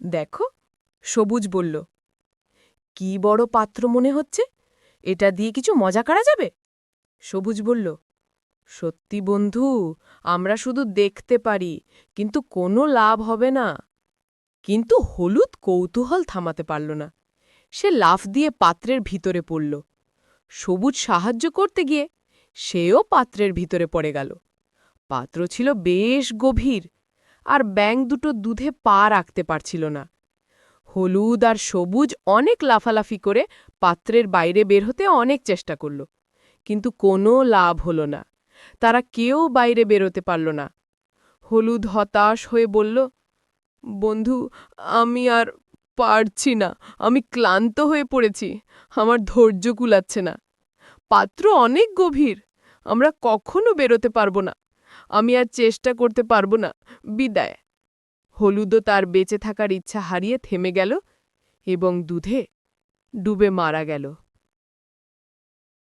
দেখো, সবুজ বলল, কি বড় পাত্র মনে হচ্ছে? এটা দিয়ে কিছু মজা করা যাবে? সবুজ বলল, সত্যি বন্ধু, আমরা শুধু দেখতে পারি, কিন্তু কোনো লাভ হবে না। কিন্তু হলুদ কৌতূহল থামাতে পারল না। সে লাফ দিয়ে পাত্রের ভিতরে পড়ল। সবুজ সাহায্য করতে গিয়ে সেও পাত্রের ভিতরে পড়ে গেল। পাত্র ছিল বেশ গভীর আর ব্যাং দুটো দুধে পা রাখতে পারছিল না। হলুদ আর সবুজ অনেক লাফালাফি করে পাত্রের বাইরে বের হতে অনেক চেষ্টা করল, কিন্তু কোনো লাভ হল না। তারা কেউ বাইরে বেরোতে পারল না। হলুদ হতাশ হয়ে বলল, বন্ধু, আমি আর পারছি না, আমি ক্লান্ত হয়ে পড়েছি, আমার ধৈর্য কুলাচ্ছে না। পাত্র অনেক গভীর, আমরা কখনো বেরোতে পারব না। আমি আর চেষ্টা করতে পারব না, বিদায়। হলুদও তার বেঁচে থাকার ইচ্ছা হারিয়ে থেমে গেল এবং দুধে ডুবে মারা গেল।